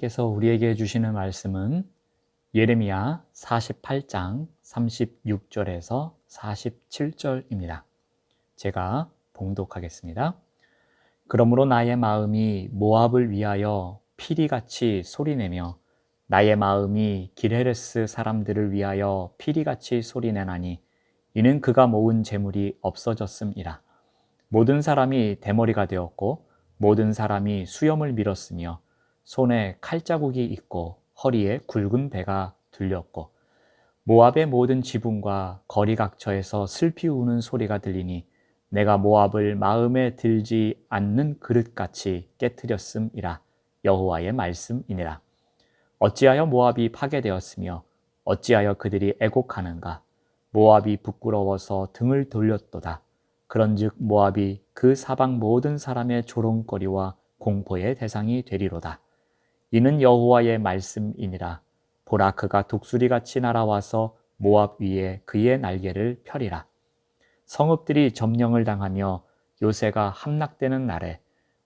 하나님께서 우리에게 주시는 말씀은 예레미야 48장 36절에서 47절입니다. 제가 봉독하겠습니다. 그러므로 나의 마음이 모압을 위하여 피리같이 소리내며 나의 마음이 기레레스 사람들을 위하여 피리같이 소리내나니 이는 그가 모은 재물이 없어졌음이라. 모든 사람이 대머리가 되었고 모든 사람이 수염을 밀었으며 손에 칼자국이 있고 허리에 굵은 배가 들렸고 모압의 모든 지붕과 거리 각처에서 슬피 우는 소리가 들리니 내가 모압을 마음에 들지 않는 그릇같이 깨뜨렸음이라 여호와의 말씀이니라. 어찌하여 모압이 파괴되었으며 어찌하여 그들이 애곡하는가? 모압이 부끄러워서 등을 돌렸도다. 그런즉 모압이 그 사방 모든 사람의 조롱거리와 공포의 대상이 되리로다 이는 여호와의 말씀이니라 보라 그가 독수리같이 날아와서 모압 위에 그의 날개를 펴리라 성읍들이 점령을 당하며 요새가 함락되는 날에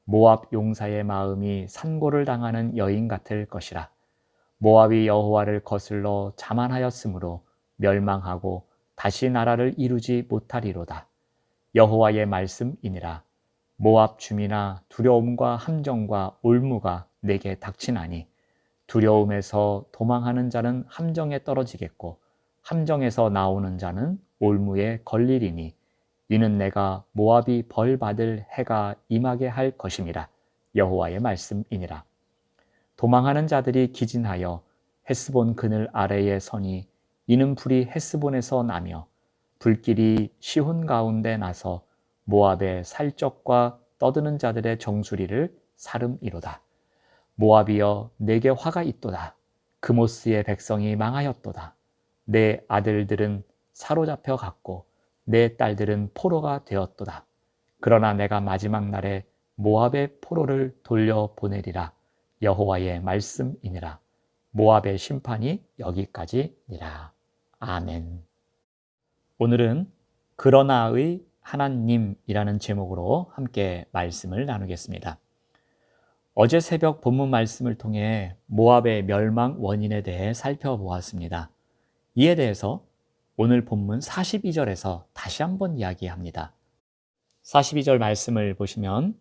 모압 용사의 마음이 산고를 당하는 여인 같을 것이라. 모압이 여호와를 거슬러 자만하였으므로 멸망하고 다시 나라를 이루지 못하리로다. 여호와의 말씀이니라. 모압 주민아 두려움과 함정과 올무가 내게 닥치나니 두려움에서 도망하는 자는 함정에 떨어지겠고 함정에서 나오는 자는 올무에 걸리리니 이는 내가 모압이 벌 받을 해가 임하게 할 것임이라 여호와의 말씀이니라. 도망하는 자들이 기진하여 헤스본 그늘 아래에 서니 이는 불이 헤스본에서 나며 불길이 시혼 가운데 나서 모압의 살적과 떠드는 자들의 정수리를 사름이로다 모압이여 내게 화가 있도다 그모스의 백성이 망하였도다 내 아들들은 사로잡혀 갔고 내 딸들은 포로가 되었도다. 그러나 내가 마지막 날에 모압의 포로를 돌려 보내리라. 여호와의 말씀이니라. 모압의 심판이 여기까지니라. 아멘. 오늘은 그러나의 하나님이라는 제목으로 함께 말씀을 나누겠습니다. 어제 새벽 본문 말씀을 통해 모압의 멸망 원인에 대해 살펴보았습니다. 이에 대해서 오늘 본문 42절에서 다시 한번 이야기합니다. 42절 말씀을 보시면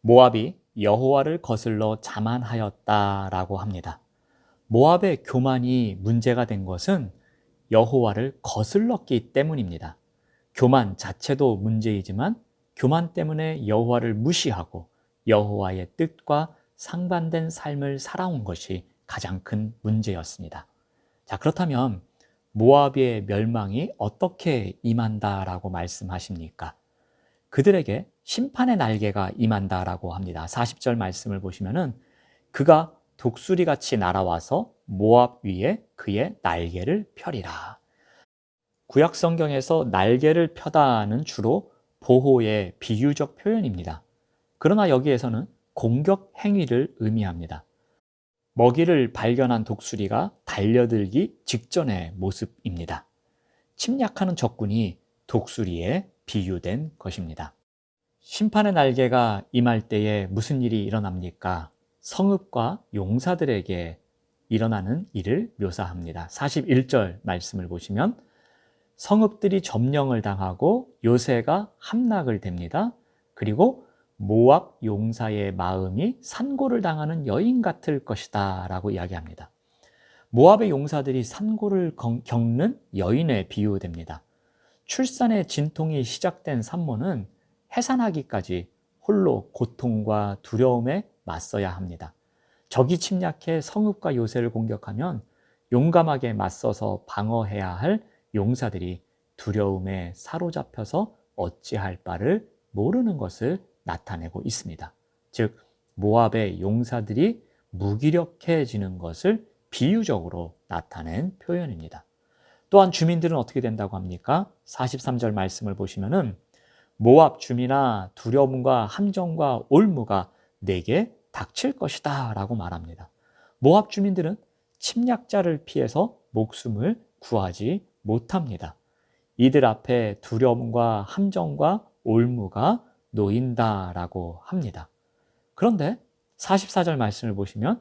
모압이 여호와를 거슬러 자만하였다라고 합니다. 모압의 교만이 문제가 된 것은 여호와를 거슬렀기 때문입니다. 교만 자체도 문제이지만 교만 때문에 여호와를 무시하고 여호와의 뜻과 상반된 삶을 살아온 것이 가장 큰 문제였습니다. 자, 그렇다면 모압의 멸망이 어떻게 임한다라고 말씀하십니까? 그들에게 심판의 날개가 임한다라고 합니다. 40절 말씀을 보시면은 그가 독수리 같이 날아와서 모압 위에 그의 날개를 펴리라. 구약 성경에서 날개를 펴다는 주로 보호의 비유적 표현입니다. 그러나 여기에서는 공격 행위를 의미합니다. 먹이를 발견한 독수리가 달려들기 직전의 모습입니다. 침략하는 적군이 독수리에 비유된 것입니다. 심판의 날개가 임할 때에 무슨 일이 일어납니까? 성읍과 용사들에게 일어나는 일을 묘사합니다. 41절 말씀을 보시면 성읍들이 점령을 당하고 요새가 함락을 됩니다. 그리고 모압 용사의 마음이 산고를 당하는 여인 같을 것이다 라고 이야기합니다. 모압의 용사들이 산고를 겪는 여인에 비유됩니다. 출산의 진통이 시작된 산모는 해산하기까지 홀로 고통과 두려움에 맞서야 합니다. 적이 침략해 성읍과 요새를 공격하면 용감하게 맞서서 방어해야 할 용사들이 두려움에 사로잡혀서 어찌할 바를 모르는 것을 나타내고 있습니다. 즉, 모압의 용사들이 무기력해지는 것을 비유적으로 나타낸 표현입니다. 또한 주민들은 어떻게 된다고 합니까? 43절 말씀을 보시면은 모압 주민아 두려움과 함정과 올무가 내게 닥칠 것이다 라고 말합니다. 모압 주민들은 침략자를 피해서 목숨을 구하지 못합니다. 이들 앞에 두려움과 함정과 올무가 놓인다라고 합니다. 그런데 44절 말씀을 보시면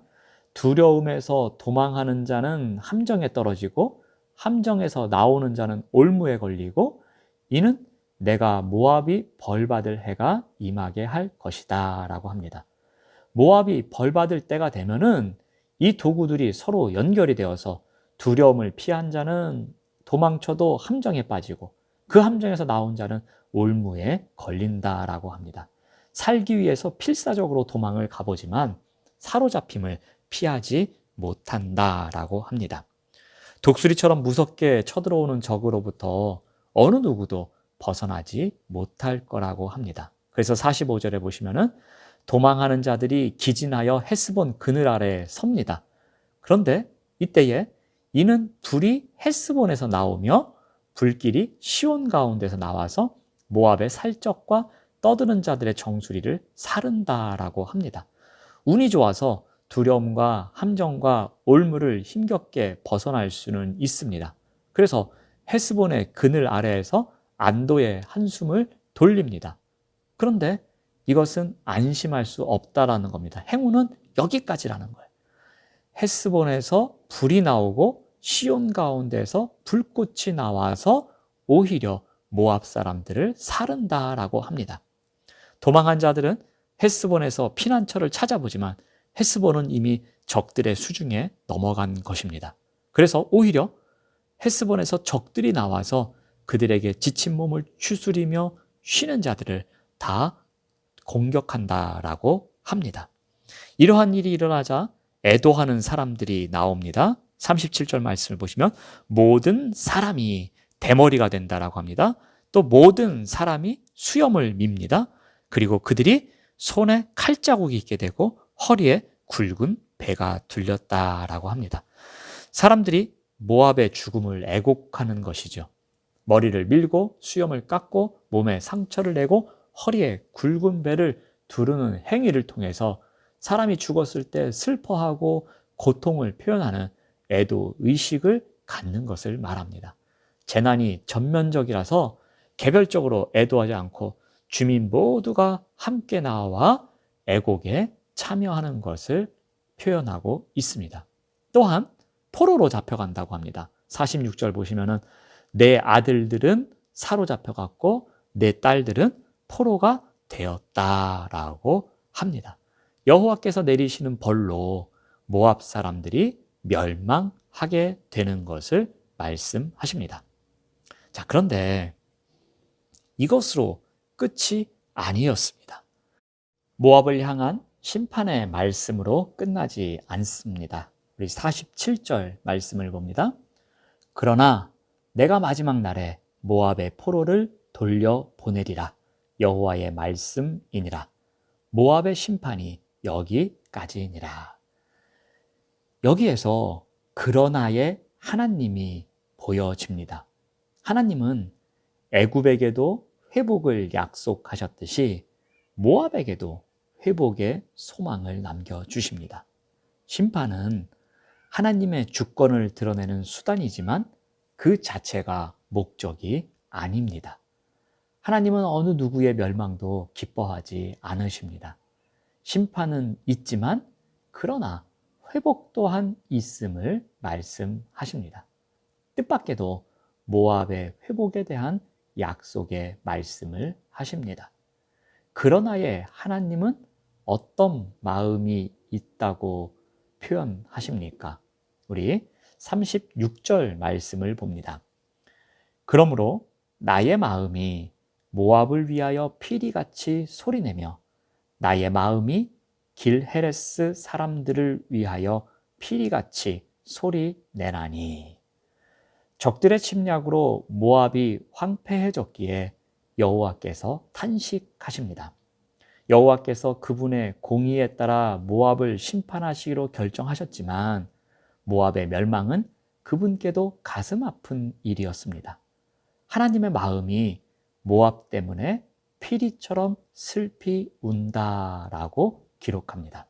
두려움에서 도망하는 자는 함정에 떨어지고 함정에서 나오는 자는 올무에 걸리고 이는 내가 모압이 벌받을 해가 임하게 할 것이다 라고 합니다. 모압이 벌받을 때가 되면은 이 도구들이 서로 연결이 되어서 두려움을 피한 자는 도망쳐도 함정에 빠지고 그 함정에서 나온 자는 올무에 걸린다라고 합니다. 살기 위해서 필사적으로 도망을 가보지만 사로잡힘을 피하지 못한다라고 합니다. 독수리처럼 무섭게 쳐들어오는 적으로부터 어느 누구도 벗어나지 못할 거라고 합니다. 그래서 45절에 보시면은 도망하는 자들이 기진하여 헤스본 그늘 아래 섭니다. 그런데 이때에 이는 둘이 헤스본에서 나오며 불길이 시온 가운데서 나와서 모압의 살적과 떠드는 자들의 정수리를 사른다라고 합니다. 운이 좋아서 두려움과 함정과 올무를 힘겹게 벗어날 수는 있습니다. 그래서 헤스본의 그늘 아래에서 안도의 한숨을 돌립니다. 그런데 이것은 안심할 수 없다라는 겁니다. 행운은 여기까지라는 거예요. 헤스본에서 불이 나오고 시온 가운데서 불꽃이 나와서 오히려 모압 사람들을 사른다라고 합니다. 도망한 자들은 헤스본에서 피난처를 찾아보지만 헤스본은 이미 적들의 수중에 넘어간 것입니다. 그래서 오히려 헤스본에서 적들이 나와서 그들에게 지친 몸을 추스리며 쉬는 자들을 다 공격한다라고 합니다. 이러한 일이 일어나자 애도하는 사람들이 나옵니다. 37절 말씀을 보시면 모든 사람이 대머리가 된다라고 합니다. 또 모든 사람이 수염을 밉니다. 그리고 그들이 손에 칼자국이 있게 되고 허리에 굵은 배가 둘렸다라고 합니다. 사람들이 모압의 죽음을 애곡하는 것이죠. 머리를 밀고 수염을 깎고 몸에 상처를 내고 허리에 굵은 배를 두르는 행위를 통해서 사람이 죽었을 때 슬퍼하고 고통을 표현하는 애도 의식을 갖는 것을 말합니다. 재난이 전면적이라서 개별적으로 애도하지 않고 주민 모두가 함께 나와 애곡에 참여하는 것을 표현하고 있습니다. 또한 포로로 잡혀간다고 합니다. 46절 보시면은 내 아들들은 사로잡혀갔고 내 딸들은 포로가 되었다라고 합니다. 여호와께서 내리시는 벌로 모압 사람들이 멸망하게 되는 것을 말씀하십니다. 자, 그런데 이것으로 끝이 아니었습니다. 모압을 향한 심판의 말씀으로 끝나지 않습니다. 우리 47절 말씀을 봅니다. 그러나 내가 마지막 날에 모압의 포로를 돌려 보내리라. 여호와의 말씀이니라. 모압의 심판이 여기까지니라. 여기에서 그러나의 하나님이 보여집니다. 하나님은 애굽에게도 회복을 약속하셨듯이 모압에게도 회복의 소망을 남겨 주십니다. 심판은 하나님의 주권을 드러내는 수단이지만 그 자체가 목적이 아닙니다. 하나님은 어느 누구의 멸망도 기뻐하지 않으십니다. 심판은 있지만 그러나 회복 또한 있음을 말씀하십니다. 뜻밖에도 모압의 회복에 대한 약속의 말씀을 하십니다. 그러나의 하나님은 어떤 마음이 있다고 표현하십니까? 우리 36절 말씀을 봅니다. 그러므로 나의 마음이 모압을 위하여 피리같이 소리내며 나의 마음이 길 헤레스 사람들을 위하여 피리같이 소리내나니 적들의 침략으로 모압이 황폐해졌기에 여호와께서 탄식하십니다. 여호와께서 그분의 공의에 따라 모압을 심판하시기로 결정하셨지만 모압의 멸망은 그분께도 가슴 아픈 일이었습니다. 하나님의 마음이 모압 때문에 피리처럼 슬피 운다라고 기록합니다.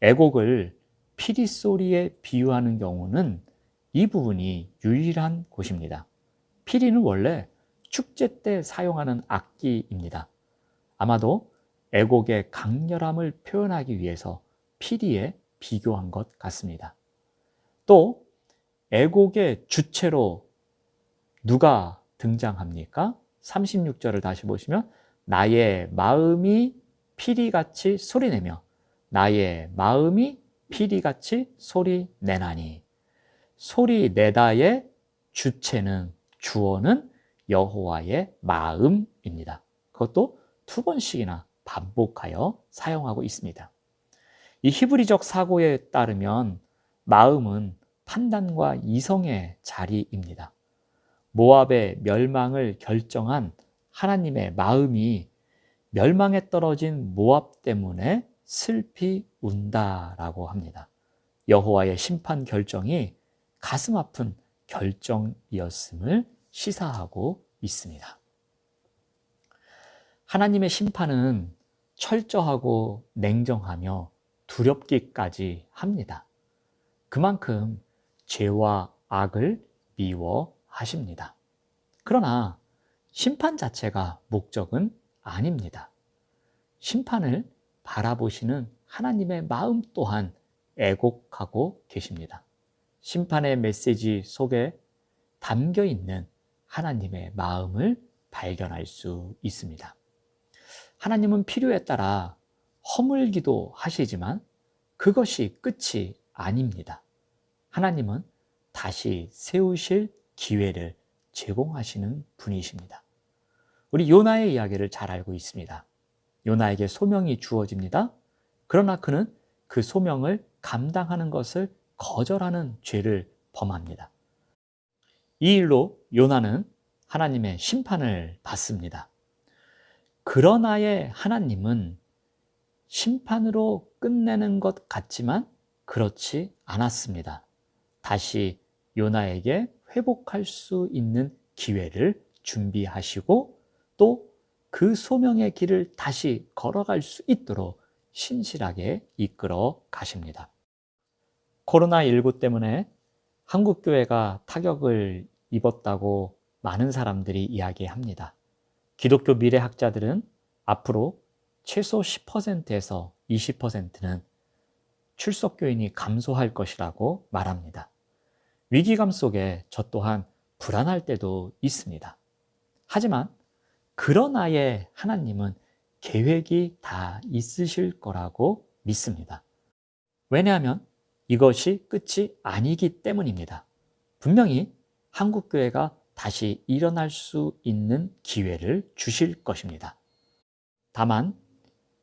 애곡을 피리 소리에 비유하는 경우는 이 부분이 유일한 곳입니다. 피리는 원래 축제 때 사용하는 악기입니다. 아마도 애곡의 강렬함을 표현하기 위해서 피리에 비교한 것 같습니다. 또 애곡의 주체로 누가 등장합니까? 36절을 다시 보시면 나의 마음이 피리같이 소리내며 나의 마음이 피리같이 소리 내나니 소리 내다의 주체는 주어는 여호와의 마음입니다. 그것도 두 번씩이나 반복하여 사용하고 있습니다. 이 히브리적 사고에 따르면 마음은 판단과 이성의 자리입니다. 모압의 멸망을 결정한 하나님의 마음이 멸망에 떨어진 모압 때문에 슬피 운다라고 합니다. 여호와의 심판 결정이 가슴 아픈 결정이었음을 시사하고 있습니다. 하나님의 심판은 철저하고 냉정하며 두렵기까지 합니다. 그만큼 죄와 악을 미워하십니다. 그러나 심판 자체가 목적은 아닙니다. 심판을 바라보시는 하나님의 마음 또한 애곡하고 계십니다. 심판의 메시지 속에 담겨 있는 하나님의 마음을 발견할 수 있습니다. 하나님은 필요에 따라 허물기도 하시지만 그것이 끝이 아닙니다. 하나님은 다시 세우실 기회를 제공하시는 분이십니다. 우리 요나의 이야기를 잘 알고 있습니다. 요나에게 소명이 주어집니다. 그러나 그는 그 소명을 감당하는 것을 거절하는 죄를 범합니다. 이 일로 요나는 하나님의 심판을 받습니다. 그러나의 하나님은 심판으로 끝내는 것 같지만 그렇지 않았습니다. 다시 요나에게 회복할 수 있는 기회를 준비하시고 또 그 소명의 길을 다시 걸어갈 수 있도록 신실하게 이끌어 가십니다. 코로나19 때문에 한국교회가 타격을 입었다고 많은 사람들이 이야기합니다. 기독교 미래학자들은 앞으로 최소 10%에서 20%는 출석교인이 감소할 것이라고 말합니다. 위기감 속에 저 또한 불안할 때도 있습니다. 하지만 그러나의 하나님은 계획이 다 있으실 거라고 믿습니다. 왜냐하면 이것이 끝이 아니기 때문입니다. 분명히 한국교회가 다시 일어날 수 있는 기회를 주실 것입니다. 다만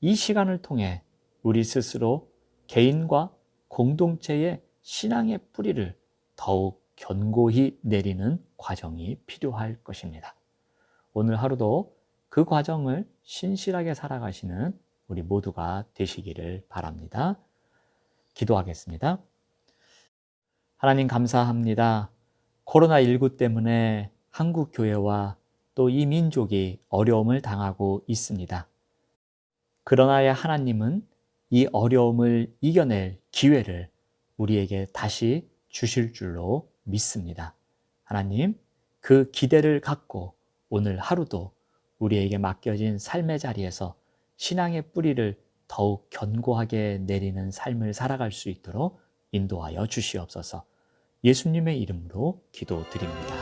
이 시간을 통해 우리 스스로 개인과 공동체의 신앙의 뿌리를 더욱 견고히 내리는 과정이 필요할 것입니다. 오늘 하루도 그 과정을 신실하게 살아가시는 우리 모두가 되시기를 바랍니다. 기도하겠습니다. 하나님 감사합니다. 코로나19 때문에 한국 교회와 또 이 민족이 어려움을 당하고 있습니다. 그러나야 하나님은 이 어려움을 이겨낼 기회를 우리에게 다시 주실 줄로 믿습니다. 하나님, 그 기대를 갖고 오늘 하루도 우리에게 맡겨진 삶의 자리에서 신앙의 뿌리를 더욱 견고하게 내리는 삶을 살아갈 수 있도록 인도하여 주시옵소서. 예수님의 이름으로 기도드립니다.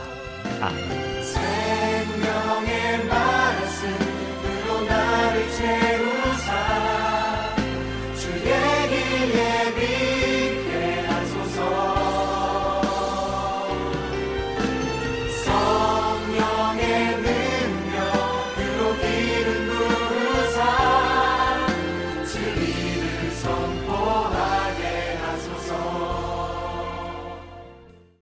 아멘.